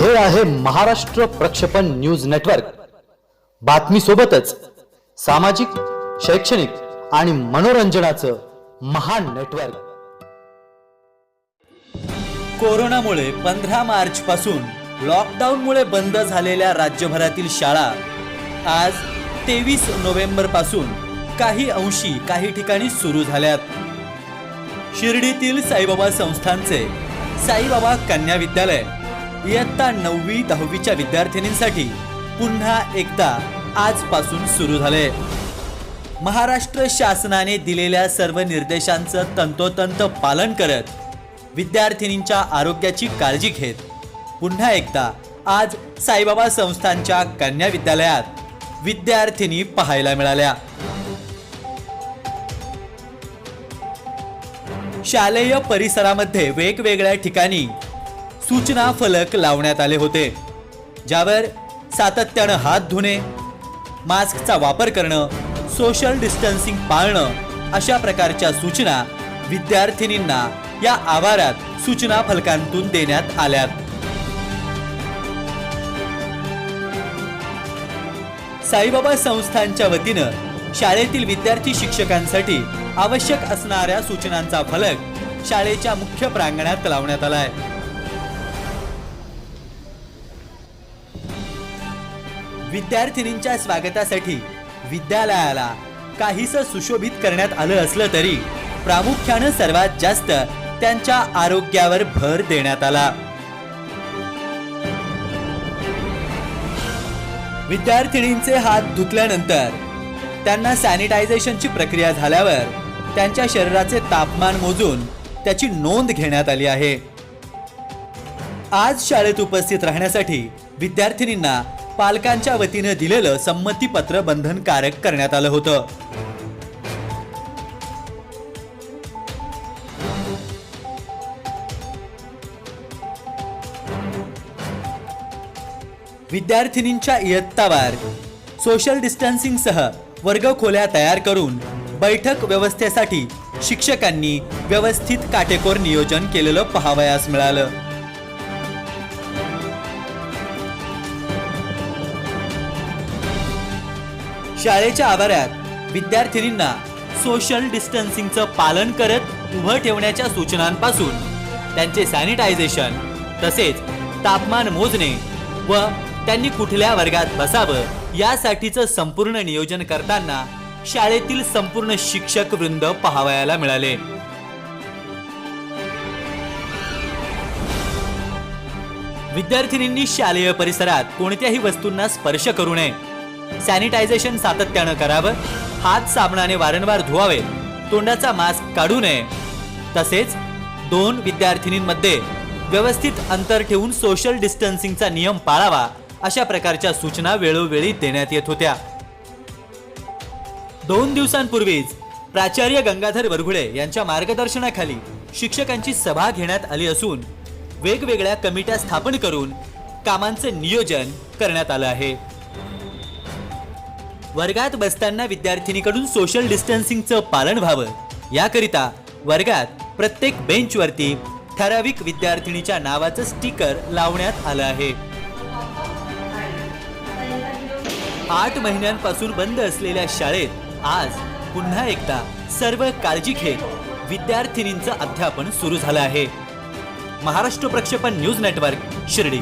हे आहे महाराष्ट्र प्रक्षेपण न्यूज नेटवर्क. बातमी सोबतच सामाजिक शैक्षणिक आणि मनोरंजनाचं महान नेटवर्क. कोरोनामुळे पंधरा मार्च पासून लॉकडाऊनमुळे बंद झालेल्या राज्यभरातील शाळा आज तेवीस नोव्हेंबरपासून काही अंशी काही ठिकाणी सुरू झाल्यात. शिर्डीतील साईबाबा संस्थांचे साईबाबा कन्या विद्यालय इयत्ता नववी दहावीच्या विद्यार्थिनींसाठी पुन्हा एकदा आजपासून सुरू झाले. महाराष्ट्र शासनाने दिलेल्या सर्व निर्देशांचं तंतोतंत पालन करत विद्यार्थिनींच्या आरोग्याची काळजी घेत पुन्हा एकदा आज साईबाबा संस्थांच्या कन्या विद्यालयात विद्यार्थिनी पाहायला मिळाल्या. शालेय परिसरामध्ये वेगवेगळ्या ठिकाणी सूचना फलक लावण्यात आले होते ज्यावर सातत्यानं हात धुणे मास्कचा वापर करणं सोशल डिस्टन्सिंग पाळणं अशा प्रकारच्या सूचना विद्यार्थिनींना या आवारात सूचना फलकांतून देण्यात आल्यात. साईबाबा संस्थांच्या वतीनं शाळेतील विद्यार्थी शिक्षकांसाठी आवश्यक असणाऱ्या सूचनांचा फलक शाळेच्या मुख्य प्रांगणात लावण्यात आला आहे विद्यार्थिनींच्या स्वागतासाठी विद्यालयाला काहीस सुशोभित करण्यात आलं असलं तरी प्रामुख्यानं सर्वात जास्त त्यांच्या आरोग्यावर भर देण्यात आला. विद्यार्थिनींचे हात धुतल्यानंतर त्यांना सॅनिटायझेशनची प्रक्रिया झाल्यावर त्यांच्या शरीराचे तापमान मोजून त्याची नोंद घेण्यात आली आहे. आज शाळेत उपस्थित राहण्यासाठी विद्यार्थिनींना पालकांच्या वतीनं दिलेलं संमतीपत्र बंधनकारक करण्यात आलं होतं. विद्यार्थिनींच्या इयत्तावार सोशल डिस्टन्सिंगसह वर्गखोल्या तयार करून बैठक व्यवस्थेसाठी शिक्षकांनी व्यवस्थित काटेकोर नियोजन केलेलं पाहावयास मिळालं. शाळेच्या आवारात विद्यार्थिनींना सोशल डिस्टन्सिंगचं पालन करत उभं ठेवण्याच्या सूचनांपासून त्यांचे सॅनिटायझेशन तसेच तापमान मोजणे व त्यांनी कुठल्या वर्गात बसावं यासाठीचं संपूर्ण नियोजन करताना शाळेतील संपूर्ण शिक्षक वृंद पाहावयाला मिळाले. विद्यार्थिनींनी शालेय परिसरात कोणत्याही वस्तूंना स्पर्श करू नये. सॅनिटायझेशन सातत्यानं करावं. हात साबणाने वारंवार धुवावे. तोंडाचा मास्क काढू नये. तसेच दोन विद्यार्थिनींमध्ये व्यवस्थित अंतर ठेवून सोशल डिस्टन्सिंगचा नियम पाळावा अशा प्रकारच्या सूचना वेळोवेळी देण्यात येत होत्या. दोन दिवसांपूर्वीच प्राचार्य गंगाधर वरघुळे यांच्या मार्गदर्शनाखाली शिक्षकांची सभा घेण्यात आली असून वेगवेगळ्या कमिट्या स्थापन करून कामांचं नियोजन करण्यात आलं आहे. वर्गात बसताना विद्यार्थिनीकडून सोशल डिस्टन्सिंगचं पालन व्हावं. याकरिता वर्गात प्रत्येक बेंचवरती ठराविक विद्यार्थिनीच्या नावाचं स्टिकर लावण्यात आलं आहे. आठ महिन्यांपासून बंद असलेल्या शाळेत आज पुन्हा एकदा सर्व काळजी घेत विद्यार्थिनींचं अध्यापन सुरू झालं आहे. महाराष्ट्र प्रक्षेपण न्यूज नेटवर्क शिर्डी.